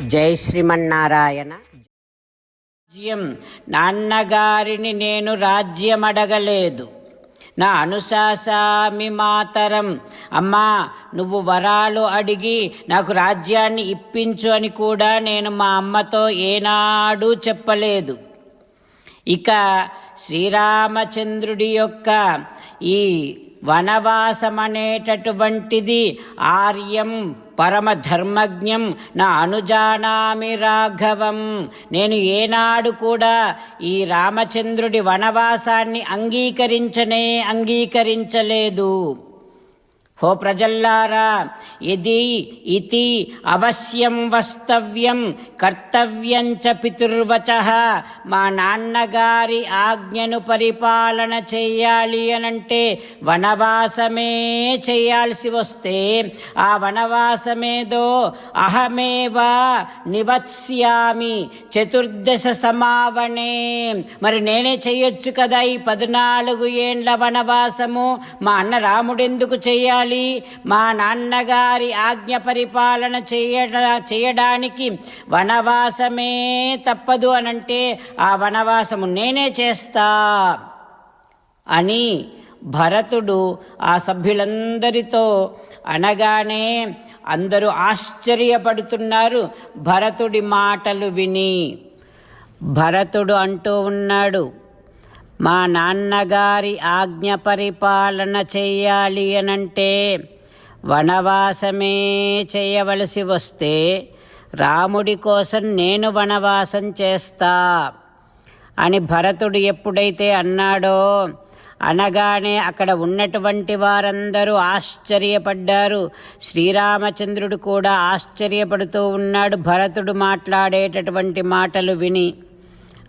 జై శ్రీమన్నారాయణ. రాజ్యం నాన్నగారిని నేను రాజ్యం అడగలేదు నా అనుశాసామి మాతరం అమ్మా నువ్వు వరాలు అడిగి నాకు రాజ్యాన్ని ఇప్పించు అని కూడా నేను మా అమ్మతో ఏనాడూ చెప్పలేదు. ఇక శ్రీరామచంద్రుడి యొక్క ఈ వనవాసమనేటటువంటిది ఆర్యం పరమధర్మజ్ఞం నా అనుజానామి రాఘవం. నేను ఏనాడు కూడా ఈ రామచంద్రుడి వనవాసాన్ని అంగీకరించనే అంగీకరించలేదు. హో ప్రజల్లారా ఇది ఇది అవశ్యం వస్తవ్యం కర్తవ్యం చ పితుర్వచ మా నాన్నగారి ఆజ్ఞను పరిపాలన చేయాలి అనంటే వనవాసమే చేయాల్సి వస్తే ఆ వనవాసమేదో అహమేవా నివత్స్యామి చతుర్దశ సమావనే. మరి నేనే చెయ్యొచ్చు కదా ఈ పద్నాలుగు ఏండ్ల వనవాసము? మా అన్న రాముడెందుకు చేయాలి? మా నాన్నగారి ఆజ్ఞ పరిపాలన చేయడ చేయడానికి వనవాసమే తప్పదు అనంటే ఆ వనవాసము నేనే చేస్తా అని భరతుడు ఆ సభ్యులందరితో అనగానే అందరూ ఆశ్చర్యపడుతున్నారు. భరతుడి మాటలు విని భరతుడు అంటూ ఉన్నాడు మా నాన్నగారి ఆజ్ఞ పరిపాలన చెయ్యాలి అనంటే వనవాసమే చేయవలసి వస్తే రాముడి కోసం నేను వనవాసం చేస్తా అని భరతుడు ఎప్పుడైతే అన్నాడో అనగానే అక్కడ ఉన్నటువంటి వారందరూ ఆశ్చర్యపడ్డారు. శ్రీరామచంద్రుడు కూడా ఆశ్చర్యపడుతూ ఉన్నాడు భరతుడు మాట్లాడేటటువంటి మాటలు విని.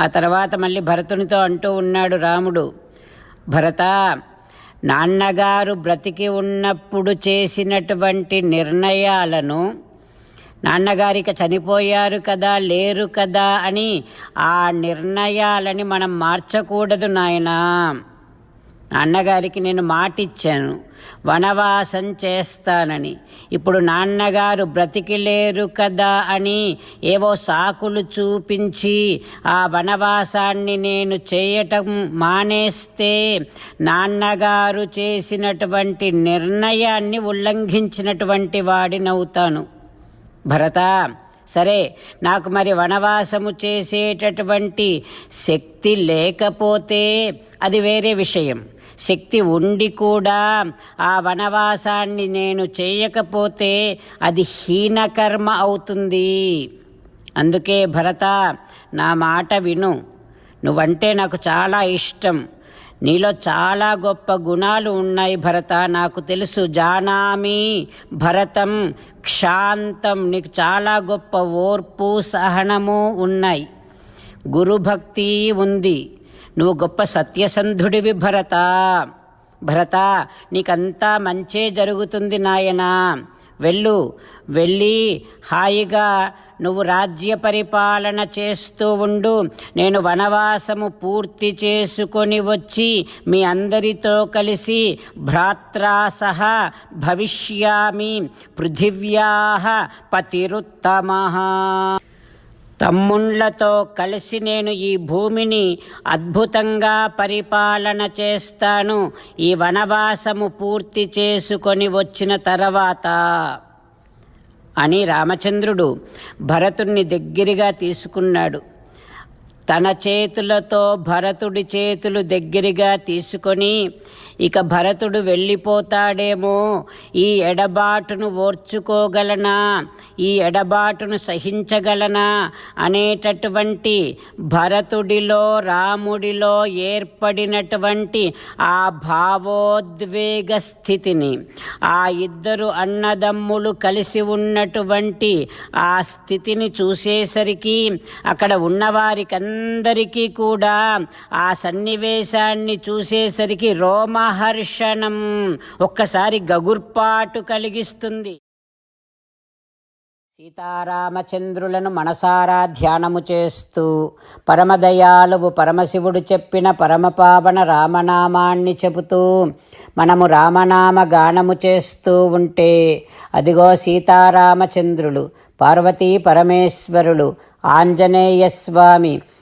ఆ తర్వాత మళ్ళీ భరతునితో అంటూ ఉన్నాడు రాముడు భరత నాన్నగారు బ్రతికి ఉన్నప్పుడు చేసినటువంటి నిర్ణయాలను నాన్నగారిక చనిపోయారు కదా లేరు కదా అని ఆ నిర్ణయాలని మనం మార్చకూడదు నాయనా. నాన్నగారికి నేను మాటిచ్చాను. వనవాసం చేస్తానని. ఇప్పుడు నాన్నగారు బ్రతికిలేరు కదా అని ఏవో సాకులు చూపించి ఆ వనవాసాన్ని నేను చేయటం మానేస్తే నాన్నగారు చేసినటువంటి నిర్ణయాన్ని ఉల్లంఘించినటువంటి వాడినవుతాను. భరత సరే నాకు మరి వనవాసము చేసేటటువంటి శక్తి లేకపోతే అది వేరే విషయం. శక్తి ఉండి కూడా ఆ వనవాసాన్ని నేను చేయకపోతే అది హీనకర్మ అవుతుంది. అందుకే భరత నా మాట విను. నువ్వంటే నాకు చాలా ఇష్టం. నీలో చాలా గొప్ప గుణాలు ఉన్నాయి భరత నాకు తెలుసు. జానామి భరతం క్షాంతం. నీకు చాలా గొప్ప ఓర్పు సహనము ఉన్నాయి. గురుభక్తి ఉంది. నువ్వు గొప్ప సత్యసంధుడివి భరత భరత నీకంతా మంచే జరుగుతుంది నాయనా. వెళ్ళు వెళ్ళి హాయిగా నువ్వు రాజ్య పరిపాలన చేస్తూ ఉండు. నేను వనవాసము పూర్తి చేసుకొని వచ్చి మీ అందరితో కలిసి భ్రాత్రా సహా భవిష్యామి పృథివ్యా పతిరుత్తమ. తమ్ముళ్ళతో కలిసి నేను ఈ భూమిని అద్భుతంగా పరిపాలన చేస్తాను. ఈ వనవాసము పూర్తి చేసుకొని వచ్చిన తర్వాత అని రామచంద్రుడు భరతుణ్ణి దగ్గరగా తీసుకున్నాడు. తన చేతులతో భరతుడి చేతులు దగ్గరగా తీసుకొని ఇక భరతుడు వెళ్ళిపోతాడేమో ఈ ఎడబాటును ఓర్చుకోగలనా ఈ ఎడబాటును సహించగలనా అనేటటువంటి భరతుడిలో రాముడిలో ఏర్పడినటువంటి ఆ భావోద్వేగ స్థితిని ఆ ఇద్దరు అన్నదమ్ములు కలిసి ఉన్నటువంటి ఆ స్థితిని చూసేసరికి అక్కడ ఉన్నవారికన్నా అందరికీ కూడా ఆ సన్నివేశాన్ని చూసేసరికి రోమహర్షణం ఒక్కసారి గగుర్పాటు కలిగిస్తుంది. సీతారామచంద్రులను మనసారా ధ్యానము చేస్తూ పరమదయాలువు పరమశివుడు చెప్పిన పరమపావన రామనామాన్ని చెబుతూ మనము రామనామ గానము చేస్తూ ఉంటే అదిగో సీతారామచంద్రులు పార్వతీ పరమేశ్వరులు ఆంజనేయ స్వామి